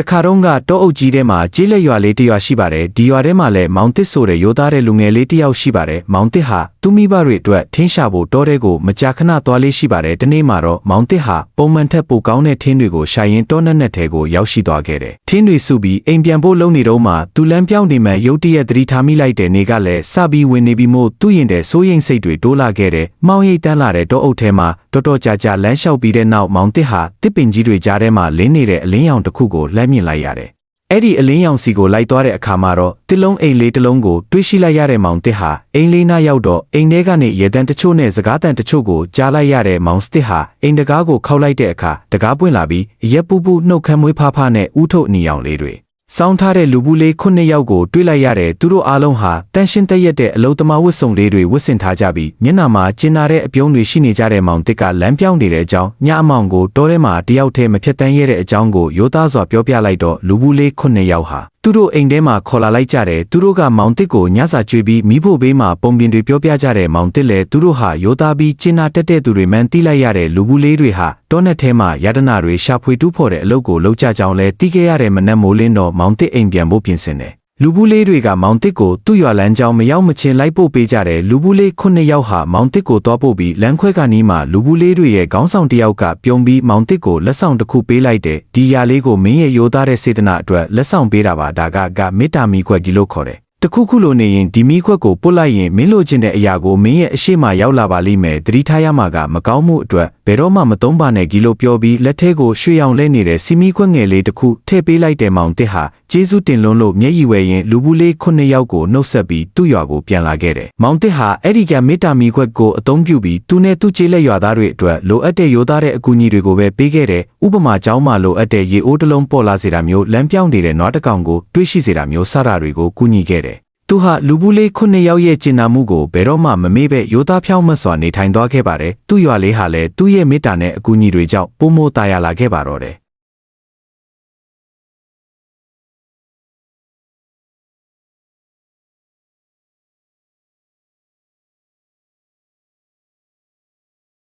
တခါတော့ကတောအုပ်ကြီးထဲမှာကျေးလက်ရွာလေးတစ်ရွာရှိပါတယ်ဒီရွာထဲမှာလည်းမောင်တစ်ဆိုတဲ့ရိုးသားတဲ့လူငယ်လေးတစ်ယောက်ရှိပါတယ်မောင်တစ်ဟာသူ့မိဘတွေအတွက်ထင်းရှာဖို့တောထဲကိုမကြာခဏသွားလေးရှိပါတယ်ဒီနေ့မှာတော့မောင်တစ်ဟာပုံမှန်ထက်ပိုကောင်းတဲ့ထင်းတွေကိုရှာရင်တောနက်နက်ထဲကိုရောက်ရှိသွားခဲ့တယ်ထင်းတွေစုပြီးအိမ်ပြန်ဖို့လုပ်နေတော့မှသူလမ်းပြောင်းနေမှရုတ်တရက်သတိထားမိလိုက်တဲ့နေကလည်းစပြီးဝင်နေပြီးမို့သူ့ရင်တဲ့စိုးရိမ်စိတ်တွေတိုးလာခဲ့တယ်မောင်ရိတ်တန်းလာတဲ့တောအုပ်ထဲမှာတော်တော်ကြာကြာလမ်းလျှောက်ပြီးတဲ့နောက်မောင်တစ်ဟာတစ်ပင်ကြီးတွေကြားထဲမှာလင်းနေတဲ့အလင်းရောင်တစ်ခုကိုလှမ်းမြင်လိုက်ရတယ်အဲ့ဒီအလင်းရောင်စီကိုလိုက်သွားတဲ့အခါမှာတော့တစ်လုံးအိမ်လေးတစ်လုံးကိုတွေးရှိလိုက်ရတဲ့မောင်တစ်ဟာအိမ်လေးနားရောက်တော့အိမ်ထဲကနေရေတံတချို့နဲ့စကားတန်တချို့ကိုကြားလိုက်ရတဲ့မောင်စတစ်ဟာအိမ်တကားကိုခောက်လိုက်တဲ့အခါတကားပွင့်လာပြီးရက်ပူပူနှုတ်ခမ်းမွေးဖားဖားနဲ့ဥထုတ်အနီရောင်လေးတွေ စောင်းထားတဲ့လူဘူးလေးခုနှစ်ယောက်ကိုတွေးလိုက်ရတဲ့သူတို့အားလုံးဟာတန်ရှင်းတက်ရက်တဲ့အလုသမားဝတ်စုံလေးတွေဝတ်ဆင်ထားကြပြီးမျက်နှာမှာကျင်နာတဲ့အပြုံးတွေရှိနေကြတဲ့မောင်တစ်ကလမ်းပြောင်းနေတဲ့အကြောင်းညအမောင်ကိုတောထဲမှာတယောက်တည်းမဖြတ်တန်းရတဲ့အကြောင်းကိုရိုးသားစွာပြောပြလိုက်တော့လူဘူးလေးခုနှစ်ယောက်ဟာ သူတို့အိမ်ထဲမှာခေါ်လာလိုက်ကြတယ်သူတို့ကမောင်တစ်ကိုညစာကျွေးပြီးမိဖို့ဘေးမှာပုံပြင်တွေပြောပြကြတဲ့မောင်တစ်လည်းသူတို့ဟာရိုးသားပြီးကျင်နာတက်တဲ့သူတွေမှန်တိလိုက်ရတဲ့လူဘူးလေးတွေဟာတောနက်ထဲမှာယတနာတွေရှာဖွေတူးဖော်တဲ့အလုပ်ကိုလုပ်ကြကြောင်းလဲတီးခဲ့ရတဲ့မနက်မိုးလင်းတော့မောင်တစ်အိမ်ပြန်ဖို့ပြင်ဆင်တယ် လူဘူးလေးတွေကမောင်တစ်ကိုသူ့ရွာလမ်းကြောင်းမရောက်မချင်းလိုက်ပို့ပေးကြတယ်လူဘူးလေးခုနှစ်ယောက်ဟာမောင်တစ်ကိုသွားပို့ပြီးလမ်းခွဲကနီးမှာလူဘူးလေးတွေရဲ့ခေါင်းဆောင်တစ်ယောက်ကပြုံးပြီးမောင်တစ်ကိုလက်ဆောင်တစ်ခုပေးလိုက်တယ်ဒီຢာလေးကိုမင်းရဲ့ရိုးသားတဲ့စေတနာအတွက်လက်ဆောင်ပေးတာပါဒါကကမေတ္တာမီခွက်ကြီးလို့ခေါ်တယ်တခုခုလိုနေရင်ဒီမီခွက်ကိုပုတ်လိုက်ရင်မင်းလိုချင်တဲ့အရာကိုမင်းရဲ့အရှိမရောက်လာပါလိမ့်မယ်တတိထားရမှာကမကောင်းမှုအတွက်ဘယ်တော့မှမသုံးပါနဲ့ကြီးလို့ပြောပြီးလက်ထဲကိုရွှေရောင်လဲနေတဲ့စီမီခွက်ငယ်လေးတစ်ခုထည့်ပေးလိုက်တဲ့မောင်တစ်ဟာ ကျေးဇူးတင်လွန်းလို့မျက်ရည်ဝဲရင်လူဘူးလေးခုနှစ်ယောက်ကိုနှုတ်ဆက်ပြီးသူ့ရွာကိုပြန်လာခဲ့တယ်မောင်တစ်ဟာအဲ့ဒီကမေတ္တာမီခွက်ကိုအသုံးပြုပြီးသူနဲ့သူ့ကျေးလက်ရွာသားတွေအတွက်လိုအပ်တဲ့ရိုးသားတဲ့အကူအညီတွေကိုပဲပေးခဲ့တယ်ဥပမာကြောင်းမှလိုအပ်တဲ့ရေအိုးတစ်လုံးပေါ်လာစေတာမျိုးလမ်းပြောင်းနေတဲ့နွားတစ်ကောင်ကိုတွေးရှိစေတာမျိုးစတာတွေကိုကူညီခဲ့တယ်သူဟာလူဘူးလေးခုနှစ်ယောက်ရဲ့ကျင်နာမှုကိုဘယ်တော့မှမမေ့ပဲရိုးသားဖြောင်းမတ်စွာနေထိုင်သွားခဲ့ပါတယ်။သူ့ရွာလေးဟာလည်းသူ့ရဲ့မေတ္တာနဲ့အကူအညီတွေကြောင့်ပုံမိုတာယာလာခဲ့ပါတော့တယ်။